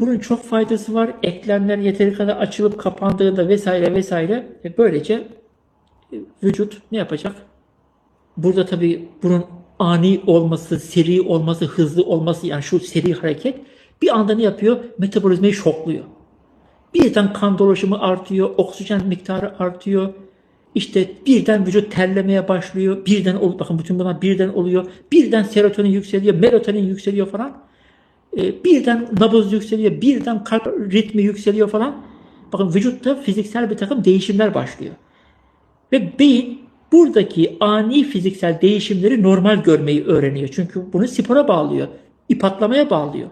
bunun çok faydası var. Eklemler yeteri kadar açılıp kapandığında vesaire vesaire e, böylece e, vücut ne yapacak? Burada tabii bunun ani olması, seri olması, hızlı olması yani şu seri hareket bir anda ne yapıyor? Metabolizmayı şokluyor. Birden kan dolaşımı artıyor, oksijen miktarı artıyor. İşte birden vücut terlemeye başlıyor. Birden bakın bütün bunlar birden oluyor. Birden serotonin yükseliyor, melatonin yükseliyor falan. Ee, birden nabız yükseliyor, birden kalp ritmi yükseliyor falan. Bakın vücutta fiziksel bir takım değişimler başlıyor. Ve beyin buradaki ani fiziksel değişimleri normal görmeyi öğreniyor. Çünkü bunu spora bağlıyor, ip atlamaya bağlıyor.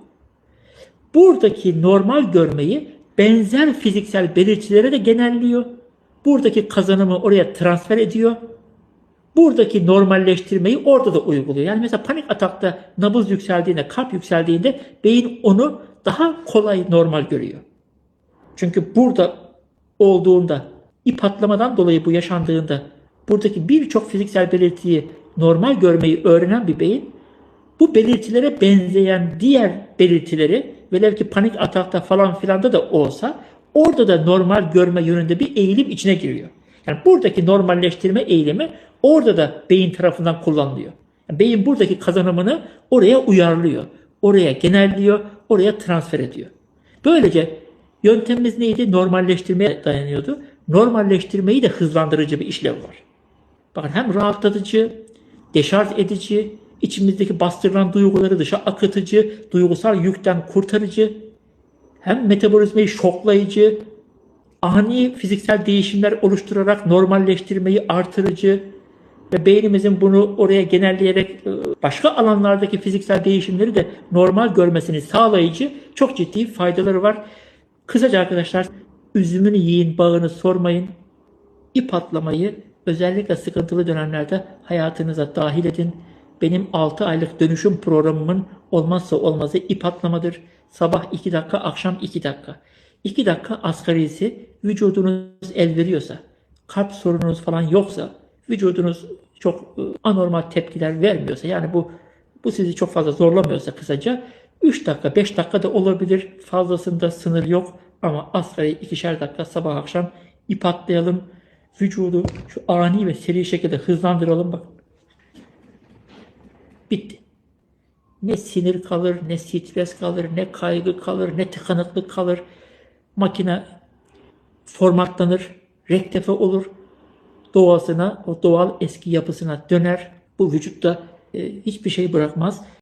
Buradaki normal görmeyi benzer fiziksel belirtilere de genelliyor. Buradaki kazanımı oraya transfer ediyor. Buradaki normalleştirmeyi orada da uyguluyor. Yani mesela panik atakta nabız yükseldiğinde, kalp yükseldiğinde beyin onu daha kolay normal görüyor. Çünkü burada olduğunda, ip atlamadan dolayı bu yaşandığında buradaki birçok fiziksel belirtiyi normal görmeyi öğrenen bir beyin bu belirtilere benzeyen diğer belirtileri velev ki panik atakta falan filanda da olsa orada da normal görme yönünde bir eğilim içine giriyor. Yani buradaki normalleştirme eğilimi orada da beyin tarafından kullanılıyor. Yani beyin buradaki kazanımını oraya uyarlıyor. Oraya genelliyor, oraya transfer ediyor. Böylece yöntemimiz neydi? Normalleştirmeye dayanıyordu. Normalleştirmeyi de hızlandırıcı bir işlev var. Bakın hem rahatlatıcı, deşarj edici, içimizdeki bastırılan duyguları dışa akıtıcı, duygusal yükten kurtarıcı, hem metabolizmayı şoklayıcı, ani fiziksel değişimler oluşturarak normalleştirmeyi artırıcı ve beynimizin bunu oraya genelleyerek e, başka alanlardaki fiziksel değişimleri de normal görmesini sağlayıcı çok ciddi faydaları var. Kısaca arkadaşlar üzümünü yiyin, bağını sormayın. İp atlamayı özellikle sıkıntılı dönemlerde hayatınıza dahil edin. Benim 6 aylık dönüşüm programımın olmazsa olmazı ip atlamadır. Sabah 2 dakika, akşam 2 dakika. 2 dakika asgarisi vücudunuz el veriyorsa, kalp sorununuz falan yoksa, vücudunuz çok e, anormal tepkiler vermiyorsa yani bu bu sizi çok fazla zorlamıyorsa kısaca 3 dakika 5 dakika da olabilir. Fazlasında sınır yok ama asgari ikişer dakika sabah akşam ip atlayalım. Vücudu şu ani ve seri şekilde hızlandıralım. Bak. Bitti. Ne sinir kalır, ne stres kalır, ne kaygı kalır, ne tıkanıklık kalır. Makine formatlanır, rektefe olur. Doğasına, o doğal eski yapısına döner. Bu vücutta e, hiçbir şey bırakmaz.